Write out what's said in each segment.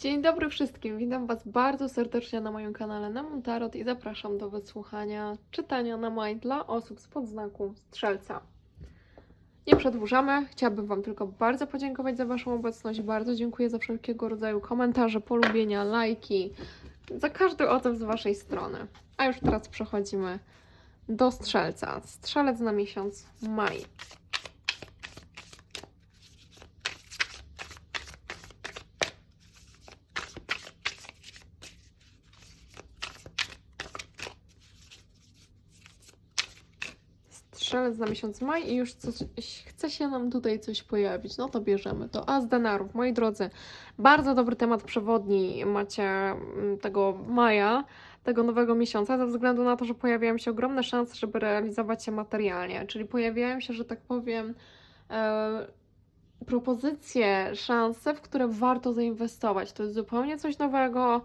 Dzień dobry wszystkim, witam Was bardzo serdecznie na moim kanale Nemon Tarot i zapraszam do wysłuchania czytania na maj dla osób z podznaku Strzelca. Nie przedłużamy, chciałabym Wam tylko bardzo podziękować za Waszą obecność, bardzo dziękuję za wszelkiego rodzaju komentarze, polubienia, lajki, za każdy odzew z Waszej strony. A już teraz przechodzimy do Strzelca. Strzelec na miesiąc maj. Strzelec na miesiąc maj i już coś, chce się nam tutaj coś pojawić. No to bierzemy to. A z denarów, moi drodzy, bardzo dobry temat przewodni macie mm, tego maja, tego nowego miesiąca, ze względu na to, że pojawiają się ogromne szanse, żeby realizować się materialnie. Czyli pojawiają się, że tak powiem, e, propozycje, szanse, w które warto zainwestować. To jest zupełnie coś nowego.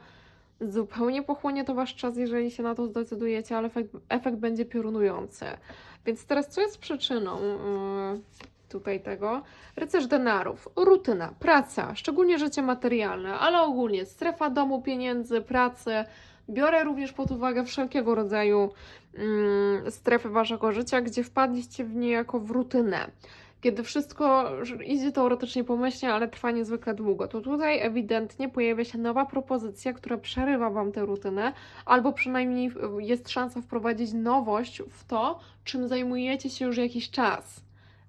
Zupełnie pochłonie to wasz czas, jeżeli się na to zdecydujecie, ale efekt, efekt będzie piorunujący. Więc teraz co jest przyczyną yy, tutaj tego? Rycerz denarów, rutyna, praca, szczególnie życie materialne, ale ogólnie strefa domu, pieniędzy, pracy. Biorę również pod uwagę wszelkiego rodzaju mm, strefy waszego życia, gdzie wpadliście w niejako w rutynę. Kiedy wszystko idzie teoretycznie pomyślnie, ale trwa niezwykle długo, to tutaj ewidentnie pojawia się nowa propozycja, która przerywa wam tę rutynę, albo przynajmniej jest szansa wprowadzić nowość w to, czym zajmujecie się już jakiś czas.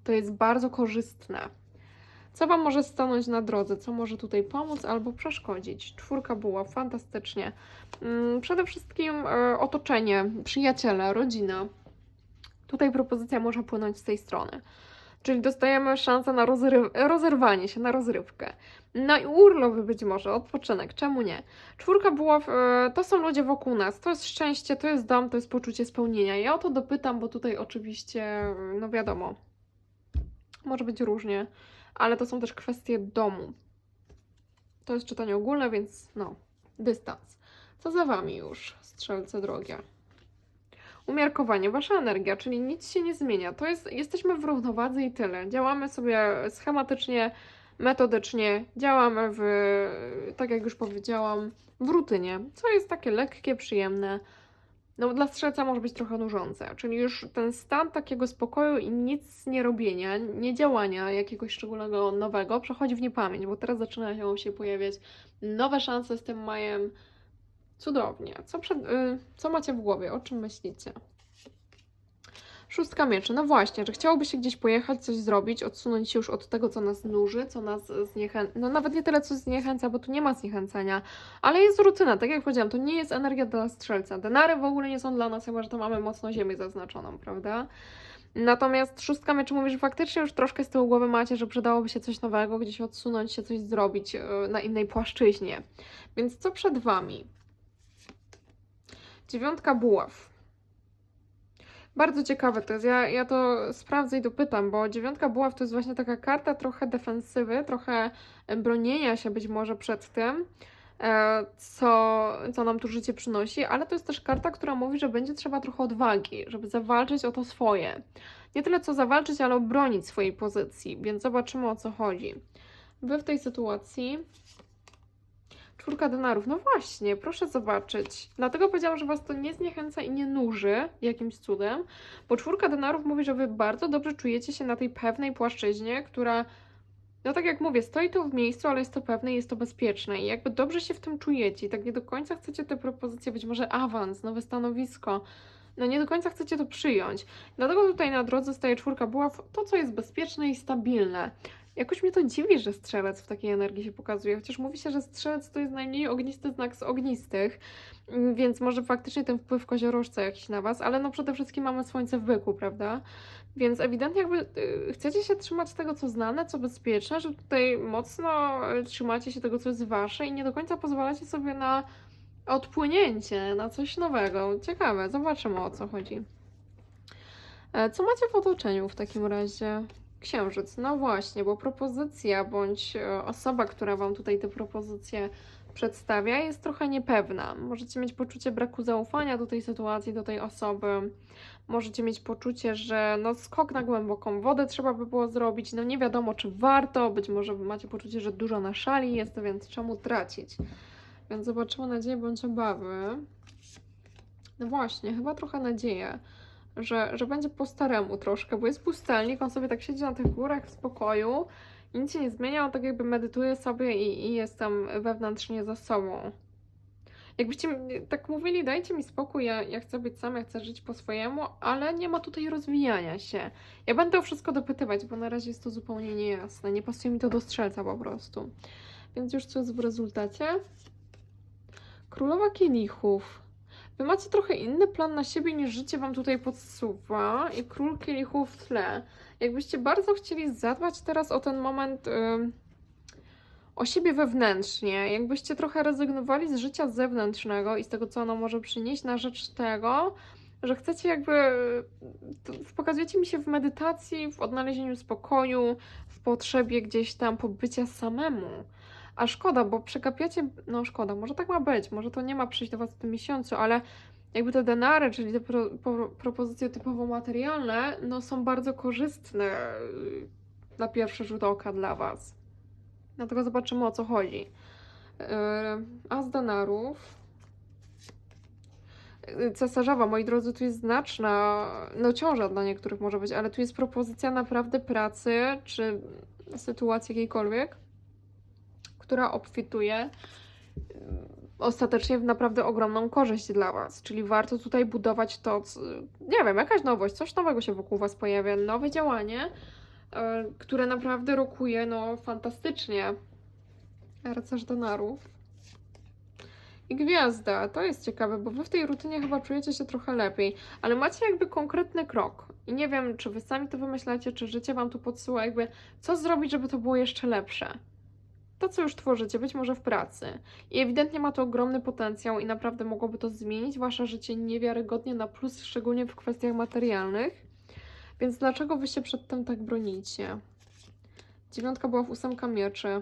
To jest bardzo korzystne. Co Wam może stanąć na drodze? Co może tutaj pomóc albo przeszkodzić? Czwórka była fantastycznie. Mm, Przede wszystkim e, otoczenie, przyjaciele, rodzina. Tutaj propozycja może płynąć z tej strony. Czyli dostajemy szansę na rozry- rozerwanie się, na rozrywkę. Na urlop być może, odpoczynek, czemu nie? Czwórka buław e, to są ludzie wokół nas, to jest szczęście, to jest dom, to jest poczucie spełnienia. Ja o to dopytam, bo tutaj oczywiście, no wiadomo, może być różnie, ale to są też kwestie domu. To jest czytanie ogólne, więc no, dystans. Co za wami już, strzelce drogie? Umiarkowanie, wasza energia, czyli nic się nie zmienia. To jest, jesteśmy w równowadze i tyle. Działamy sobie schematycznie, metodycznie, działamy w, tak jak już powiedziałam, w rutynie, co jest takie lekkie, przyjemne. No, dla strzelca może być trochę nużące, czyli już ten stan takiego spokoju i nic nie robienia, nie działania jakiegoś szczególnego nowego przechodzi w niepamięć, bo teraz zaczynają się pojawiać nowe szanse z tym majem. Cudownie. Co, przed, y, co macie w głowie? O czym myślicie? Szóstka mieczy. No właśnie, że chciałoby się gdzieś pojechać, coś zrobić, odsunąć się już od tego, co nas nuży, co nas zniechęca. No nawet nie tyle, co zniechęca, bo tu nie ma zniechęcenia, ale jest rutyna. Tak jak powiedziałam, to nie jest energia dla strzelca. Denary w ogóle nie są dla nas, chyba że to mamy mocno ziemię zaznaczoną, prawda? Natomiast szóstka mieczy mówi, że faktycznie już troszkę z tyłu głowy macie, że przydałoby się coś nowego, gdzieś odsunąć się, coś zrobić y, na innej płaszczyźnie. Więc co przed Wami? Dziewiątka buław. Bardzo ciekawe to jest. Ja, ja to sprawdzę i dopytam, bo dziewiątka buław to jest właśnie taka karta trochę defensywy, trochę bronienia się być może przed tym, e, co, co nam tu życie przynosi, ale to jest też karta, która mówi, że będzie trzeba trochę odwagi, żeby zawalczyć o to swoje. Nie tyle co zawalczyć, ale obronić swojej pozycji, więc zobaczymy o co chodzi. Wy w tej sytuacji Czwórka denarów. No właśnie, proszę zobaczyć. Dlatego powiedziałam, że was to nie zniechęca i nie nuży jakimś cudem, bo czwórka denarów mówi, że wy bardzo dobrze czujecie się na tej pewnej płaszczyźnie, która, no tak jak mówię, stoi tu w miejscu, ale jest to pewne i jest to bezpieczne. I jakby dobrze się w tym czujecie i tak nie do końca chcecie te propozycje, być może awans, nowe stanowisko, no nie do końca chcecie to przyjąć. Dlatego tutaj na drodze staje czwórka buław, to co jest bezpieczne i stabilne. Jakoś mnie to dziwi, że strzelec w takiej energii się pokazuje, chociaż mówi się, że strzelec to jest najmniej ognisty znak z ognistych, mm, więc może faktycznie ten wpływ koziorożca jakiś na Was, ale no przede wszystkim mamy słońce w byku, prawda? Więc ewidentnie jakby y, chcecie się trzymać tego, co znane, co bezpieczne, że tutaj mocno y, trzymacie się tego, co jest Wasze i nie do końca pozwalacie sobie na odpłynięcie, na coś nowego. Ciekawe, zobaczymy o co chodzi. E, Co macie w otoczeniu w takim razie? Księżyc, no właśnie, bo propozycja bądź e, osoba, która Wam tutaj te propozycje przedstawia, jest trochę niepewna. Możecie mieć poczucie braku zaufania do tej sytuacji, do tej osoby. Możecie mieć poczucie, że no skok na głęboką wodę trzeba by było zrobić. No nie wiadomo, czy warto. Być może macie poczucie, że dużo na szali jest, więc czemu tracić? Więc zobaczymy nadzieję bądź obawy. No właśnie, chyba trochę nadzieję, że, że będzie po staremu troszkę, bo jest pustelnik, on sobie tak siedzi na tych górach w spokoju, nic się nie zmienia, on tak jakby medytuje sobie i, i jest tam wewnętrznie za sobą. Jakbyście tak mówili, dajcie mi spokój, ja, ja chcę być sam, ja chcę żyć po swojemu, ale nie ma tutaj rozwijania się. Ja będę o wszystko dopytywać, bo na razie jest to zupełnie niejasne. Nie pasuje mi to do strzelca po prostu. Więc już co jest w rezultacie? Królowa kielichów. Wy macie trochę inny plan na siebie niż życie wam tutaj podsuwa i król kielichów w tle. Jakbyście bardzo chcieli zadbać teraz o ten moment ym, o siebie wewnętrznie, jakbyście trochę rezygnowali z życia zewnętrznego i z tego, co ono może przynieść, na rzecz tego, że chcecie jakby, pokazujecie mi się w medytacji, w odnalezieniu spokoju, w potrzebie gdzieś tam pobycia samemu. A szkoda, bo przegapiacie, no szkoda, może tak ma być, może to nie ma przyjść do Was w tym miesiącu, ale jakby te denary, czyli te pro, pro, propozycje typowo materialne, no są bardzo korzystne yy, na pierwszy rzut oka dla Was. Dlatego zobaczymy o co chodzi. Yy, As denarów. Yy, Cesarzowa, moi drodzy, tu jest znaczna, no ciąża dla niektórych może być, ale tu jest propozycja naprawdę pracy, czy sytuacji jakiejkolwiek, która obfituje ostatecznie w naprawdę ogromną korzyść dla Was. Czyli warto tutaj budować to, co, nie wiem, jakaś nowość, coś nowego się wokół Was pojawia, nowe działanie, e, które naprawdę rokuje, no, fantastycznie. Rycerz denarów. I gwiazda, to jest ciekawe, bo Wy w tej rutynie chyba czujecie się trochę lepiej, ale macie jakby konkretny krok. I nie wiem, czy Wy sami to wymyślacie, czy życie Wam tu podsyła, jakby co zrobić, żeby to było jeszcze lepsze to, co już tworzycie, być może w pracy. I ewidentnie ma to ogromny potencjał i naprawdę mogłoby to zmienić wasze życie niewiarygodnie na plus, szczególnie w kwestiach materialnych. Więc dlaczego wy się przed tym tak bronicie? Dziewiątka była w ósemka mieczy.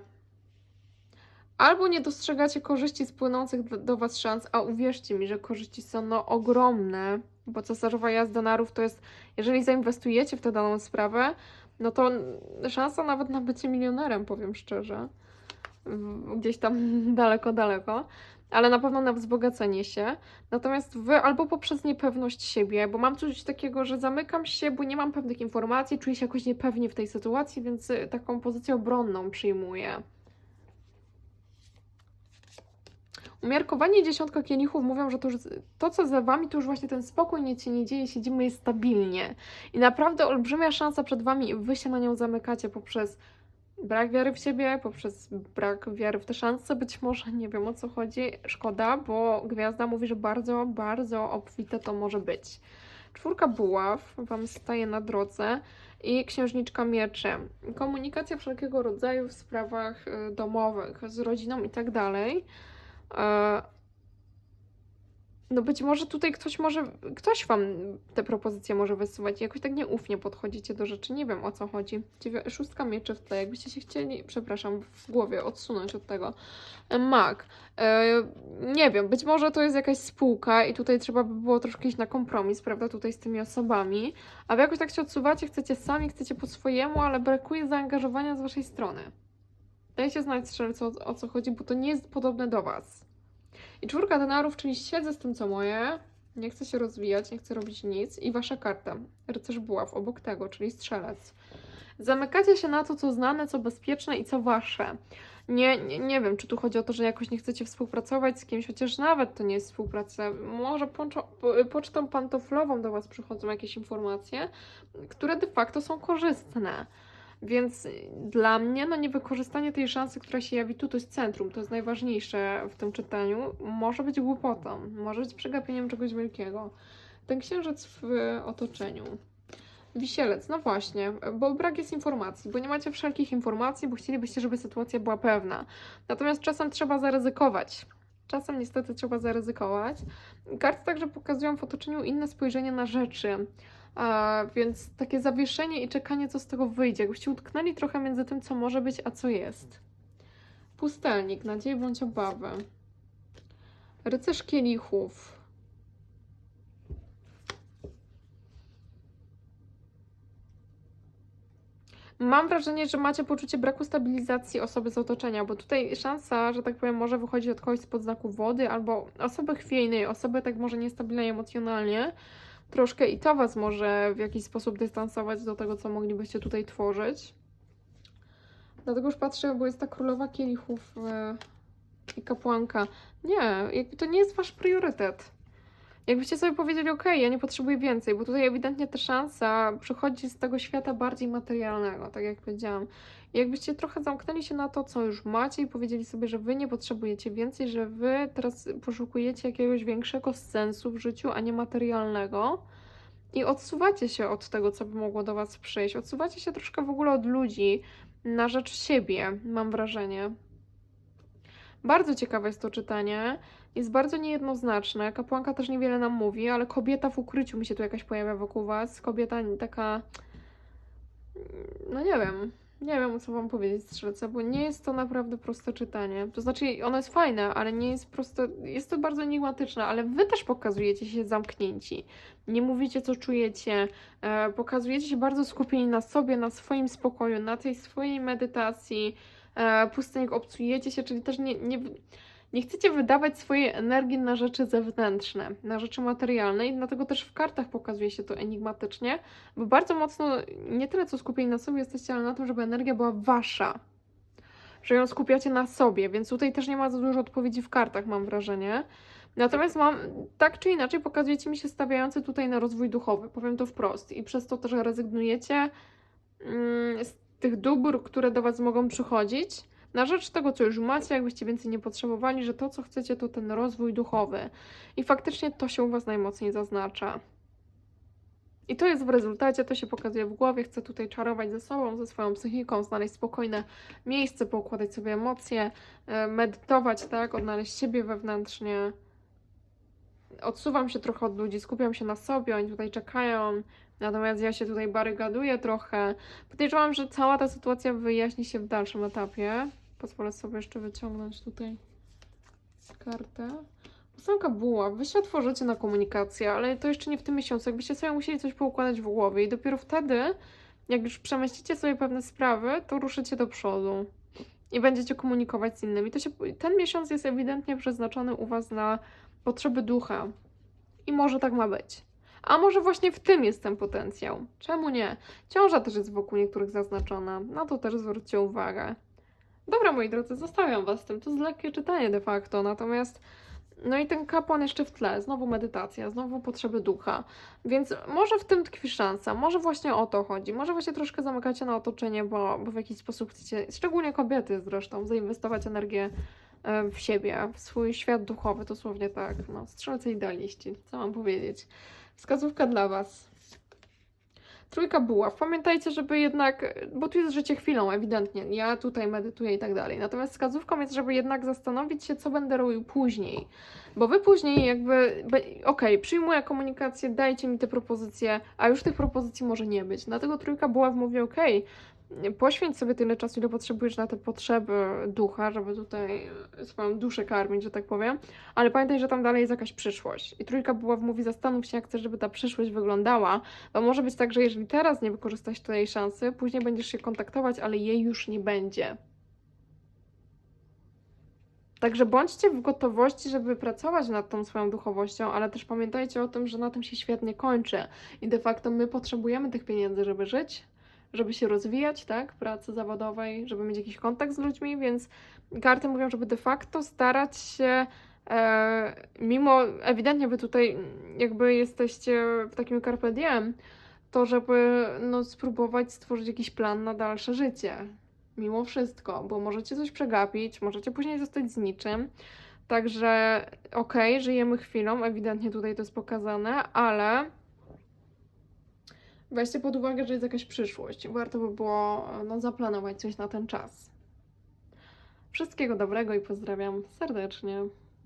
Albo nie dostrzegacie korzyści z płynących do, was szans, a uwierzcie mi, że korzyści są no ogromne, bo cesarzowa jazda narów to jest, jeżeli zainwestujecie w tę daną sprawę, no to szansa nawet na bycie milionerem, powiem szczerze gdzieś tam daleko, daleko, ale na pewno na wzbogacenie się. Natomiast wy albo poprzez niepewność siebie, bo mam coś takiego, że zamykam się, bo nie mam pewnych informacji, czuję się jakoś niepewnie w tej sytuacji, więc y, taką pozycję obronną przyjmuję. Umiarkowanie dziesiątka kielichów mówią, że to, już, to, co za wami, to już właśnie ten spokój, nic się nie dzieje, siedzimy jest stabilnie. I naprawdę olbrzymia szansa przed wami wy się na nią zamykacie poprzez brak wiary w siebie, poprzez brak wiary w te szanse, być może nie wiem o co chodzi. Szkoda, bo gwiazda mówi, że bardzo, bardzo obfite to może być. Czwórka buław Wam staje na drodze i księżniczka mieczy. Komunikacja wszelkiego rodzaju w sprawach y, domowych, z rodziną i tak dalej. No być może tutaj ktoś może, ktoś Wam te propozycje może wysyłać jakoś tak nieufnie podchodzicie do rzeczy, nie wiem o co chodzi. Dziewię- Szóstka mieczy w tle, jakbyście się chcieli, przepraszam, w głowie odsunąć od tego. E, Mag. E, nie wiem, być może to jest jakaś spółka i tutaj trzeba by było troszkę iść na kompromis, prawda, tutaj z tymi osobami, a wy jakoś tak się odsuwacie, chcecie sami, chcecie po swojemu, ale brakuje zaangażowania z Waszej strony. Dajcie znać strzelcu o, o co chodzi, bo to nie jest podobne do Was. I czwórka denarów, czyli siedzę z tym, co moje, nie chcę się rozwijać, nie chcę robić nic. I wasza karta, rycerz buław, obok tego, czyli strzelec. Zamykacie się na to, co znane, co bezpieczne i co wasze. Nie, nie, nie wiem, czy tu chodzi o to, że jakoś nie chcecie współpracować z kimś, chociaż nawet to nie jest współpraca. Może ponczo, po- pocztą pantoflową do was przychodzą jakieś informacje, które de facto są korzystne. Więc dla mnie, no niewykorzystanie tej szansy, która się jawi tu, to jest centrum, to jest najważniejsze w tym czytaniu, może być głupotą, może być przegapieniem czegoś wielkiego. Ten księżyc w otoczeniu. Wisielec, no właśnie, bo brak jest informacji, bo nie macie wszelkich informacji, bo chcielibyście, żeby sytuacja była pewna. Natomiast czasem trzeba zaryzykować. Czasem niestety trzeba zaryzykować. Karty także pokazują w otoczeniu inne spojrzenie na rzeczy. Więc takie zawieszenie i czekanie, co z tego wyjdzie. Jakbyście utknęli trochę między tym, co może być, a co jest. Pustelnik, nadzieję bądź obawy. Rycerz kielichów. Mam wrażenie, że macie poczucie braku stabilizacji osoby z otoczenia, bo tutaj szansa, że tak powiem, może wychodzić od kogoś spod znaku wody, albo osoby chwiejnej, osoby tak może niestabilnej emocjonalnie, troszkę i to Was może w jakiś sposób dystansować do tego, co moglibyście tutaj tworzyć. Dlatego już patrzę, bo jest ta królowa kielichów e, i kapłanka. Nie, to nie jest Wasz priorytet. Jakbyście sobie powiedzieli, ok, ja nie potrzebuję więcej, bo tutaj ewidentnie ta szansa przychodzi z tego świata bardziej materialnego, tak jak powiedziałam. I jakbyście trochę zamknęli się na to, co już macie i powiedzieli sobie, że wy nie potrzebujecie więcej, że wy teraz poszukujecie jakiegoś większego sensu w życiu, a nie materialnego. I odsuwacie się od tego, co by mogło do was przyjść. Odsuwacie się troszkę w ogóle od ludzi na rzecz siebie, mam wrażenie. Bardzo ciekawe jest to czytanie. Jest bardzo niejednoznaczne. Kapłanka też niewiele nam mówi, ale kobieta w ukryciu mi się tu jakaś pojawia wokół was. Kobieta taka. No nie wiem. Nie wiem, co wam powiedzieć, strzelce, bo nie jest to naprawdę proste czytanie. To znaczy, ono jest fajne, ale nie jest proste. Jest to bardzo enigmatyczne, ale wy też pokazujecie się zamknięci. Nie mówicie, co czujecie. E, pokazujecie się bardzo skupieni na sobie, na swoim spokoju, na tej swojej medytacji. E, pustynik obcujecie się, czyli też nie, nie, nie chcecie wydawać swojej energii na rzeczy zewnętrzne, na rzeczy materialne i dlatego też w kartach pokazuje się to enigmatycznie, bo bardzo mocno nie tyle co skupieni na sobie jesteście, ale na tym, żeby energia była wasza. Że ją skupiacie na sobie, więc tutaj też nie ma za dużo odpowiedzi w kartach, mam wrażenie. Natomiast mam, tak czy inaczej, pokazujecie mi się stawiający tutaj na rozwój duchowy, powiem to wprost. I przez to też rezygnujecie mm, z tych dóbr, które do Was mogą przychodzić, na rzecz tego, co już macie, jakbyście więcej nie potrzebowali, że to, co chcecie, to ten rozwój duchowy. I faktycznie to się u Was najmocniej zaznacza. I to jest w rezultacie, to się pokazuje w głowie. Chcę tutaj czarować ze sobą, ze swoją psychiką, znaleźć spokojne miejsce, poukładać sobie emocje, e, medytować, tak, odnaleźć siebie wewnętrznie. Odsuwam się trochę od ludzi, skupiam się na sobie, oni tutaj czekają. Natomiast ja się tutaj barygaduję trochę. Podejrzewam, że cała ta sytuacja wyjaśni się w dalszym etapie. Pozwolę sobie jeszcze wyciągnąć tutaj kartę. Ósemka buła. Wy się otworzycie na komunikację, ale to jeszcze nie w tym miesiącu. Jakbyście sobie musieli coś poukładać w głowie i dopiero wtedy, jak już przemyślicie sobie pewne sprawy, to ruszycie do przodu i będziecie komunikować z innymi. To się, ten miesiąc jest ewidentnie przeznaczony u Was na potrzeby ducha. I może tak ma być. A może właśnie w tym jest ten potencjał? Czemu nie? Ciąża też jest wokół niektórych zaznaczona. Na to też zwróćcie uwagę. Dobra, moi drodzy, zostawiam Was z tym. To jest lekkie czytanie de facto, natomiast no i ten kapłan jeszcze w tle, znowu medytacja, znowu potrzeby ducha. Więc może w tym tkwi szansa, może właśnie o to chodzi. Może właśnie troszkę zamykacie na otoczenie, bo, bo w jakiś sposób chcecie, szczególnie kobiety zresztą, zainwestować energię e, w siebie, w swój świat duchowy, dosłownie tak. No, strzelcy idealiści, co mam powiedzieć. Wskazówka dla Was. Trójka buław. Pamiętajcie, żeby jednak, bo tu jest życie chwilą, ewidentnie. Ja tutaj medytuję i tak dalej. Natomiast wskazówką jest, żeby jednak zastanowić się, co będę robił później. Bo wy później jakby, okej, okay, przyjmuję komunikację, dajcie mi te propozycje, a już tych propozycji może nie być. Dlatego trójka buław mówi, okej, okay, poświęć sobie tyle czasu, ile potrzebujesz na te potrzeby ducha, żeby tutaj swoją duszę karmić, że tak powiem, ale pamiętaj, że tam dalej jest jakaś przyszłość. I trójka była w mówi, zastanów się, jak chcesz, żeby ta przyszłość wyglądała, bo może być tak, że jeżeli teraz nie wykorzystasz tej szansy, później będziesz się kontaktować, ale jej już nie będzie. Także bądźcie w gotowości, żeby pracować nad tą swoją duchowością, ale też pamiętajcie o tym, że na tym się świetnie kończy. I de facto my potrzebujemy tych pieniędzy, żeby żyć, żeby się rozwijać, tak, pracy zawodowej, żeby mieć jakiś kontakt z ludźmi, więc karty mówią, żeby de facto starać się e, mimo, ewidentnie wy tutaj jakby jesteście w takim carpe diem, to żeby no, spróbować stworzyć jakiś plan na dalsze życie. Mimo wszystko, bo możecie coś przegapić, możecie później zostać z niczym. Także okej, okay, żyjemy chwilą, ewidentnie tutaj to jest pokazane, ale weźcie pod uwagę, że jest jakaś przyszłość. Warto by było no, zaplanować coś na ten czas. Wszystkiego dobrego i pozdrawiam serdecznie.